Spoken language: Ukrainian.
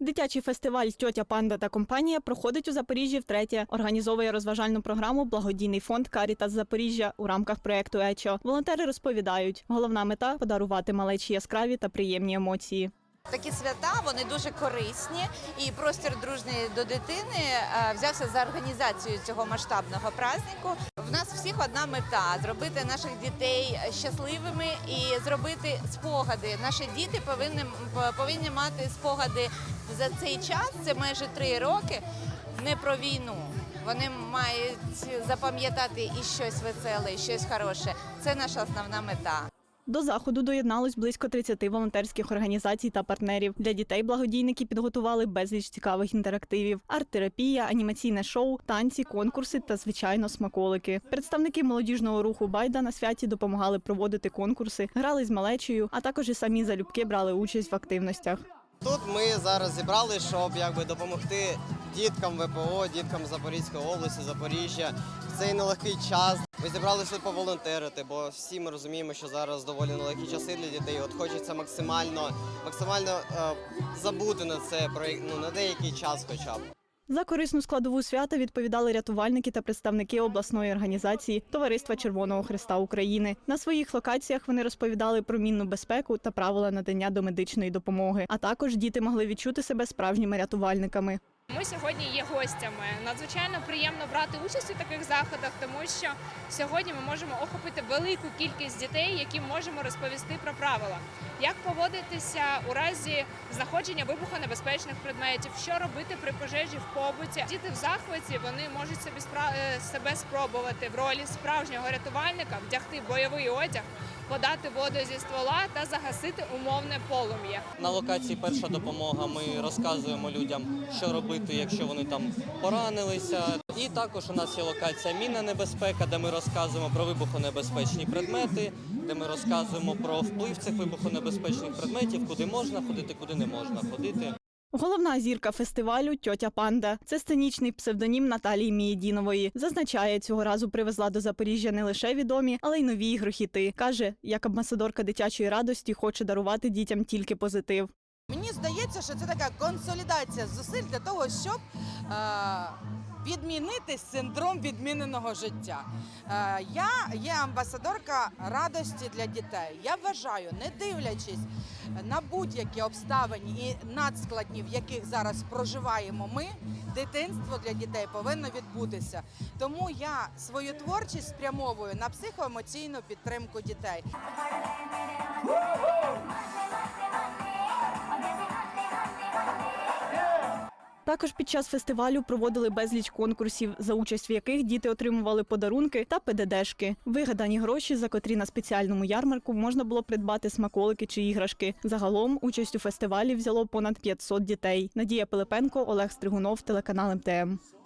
Дитячий фестиваль Тьотя Панда та компанія проходить у Запоріжжі втретє. Організовує розважальну програму благодійний фонд Карітас Запоріжжя у рамках проекту ЕЧО. Волонтери розповідають, головна мета подарувати малечі яскраві та приємні емоції. Такі свята вони дуже корисні, і простір дружний до дитини е, взявся за організацію цього масштабного празднику. В нас всіх одна мета зробити наших дітей щасливими і зробити спогади. Наші діти повинні повинні мати спогади за цей час. Це майже три роки. Не про війну. Вони мають запам'ятати і щось веселе, і щось хороше. Це наша основна мета. До заходу доєдналось близько 30 волонтерських організацій та партнерів. Для дітей благодійники підготували безліч цікавих інтерактивів: арт-терапія, анімаційне шоу, танці, конкурси та звичайно смаколики. Представники молодіжного руху Байда на святі допомагали проводити конкурси, грали з малечею, а також і самі залюбки брали участь в активностях. Тут ми зараз зібрали, щоб якби допомогти діткам ВПО, діткам Запорізької області, Запоріжжя в цей нелегкий час. Ми зібралися тут поволонтерити, бо всі ми розуміємо, що зараз доволі нелегкі часи для дітей. От хочеться максимально, максимально е, забути на це ну, на деякий час, хоча б. За корисну складову свята відповідали рятувальники та представники обласної організації Товариства Червоного Христа України. На своїх локаціях вони розповідали про мінну безпеку та правила надання домедичної допомоги. А також діти могли відчути себе справжніми рятувальниками. Ми сьогодні є гостями. Надзвичайно приємно брати участь у таких заходах, тому що сьогодні ми можемо охопити велику кількість дітей, яким можемо розповісти про правила, як поводитися у разі знаходження вибухонебезпечних предметів, що робити при пожежі в побуті. Діти в захваті вони можуть собі спра- е, себе спробувати в ролі справжнього рятувальника, вдягти бойовий одяг, подати воду зі ствола та загасити умовне полум'я. На локації перша допомога ми розказуємо людям, що робити, якщо вони там поранилися. І також у нас є локація мінна небезпека, де ми розказуємо про вибухонебезпечні предмети, де ми розказуємо про вплив цих вибухонебезпечних предметів, куди можна ходити, куди не можна ходити. Головна зірка фестивалю Тьотя Панда. Це сценічний псевдонім Наталії Мієдінової. Зазначає, цього разу привезла до Запоріжжя не лише відомі, але й нові ігрохіти. Каже, як амбасадорка дитячої радості хоче дарувати дітям тільки позитив. Мені здається, що це така консолідація зусиль для того, щоб е, відмінити синдром відміненого життя. Е, я є амбасадорка радості для дітей. Я вважаю, не дивлячись на будь-які обставини і надскладні, в яких зараз проживаємо ми, дитинство для дітей повинно відбутися. Тому я свою творчість спрямовую на психоемоційну підтримку дітей. Також під час фестивалю проводили безліч конкурсів, за участь в яких діти отримували подарунки та ПДДшки. Вигадані гроші, за котрі на спеціальному ярмарку можна було придбати смаколики чи іграшки. Загалом участь у фестивалі взяло понад 500 дітей. Надія Пилипенко, Олег Стригунов, телеканал МТМ.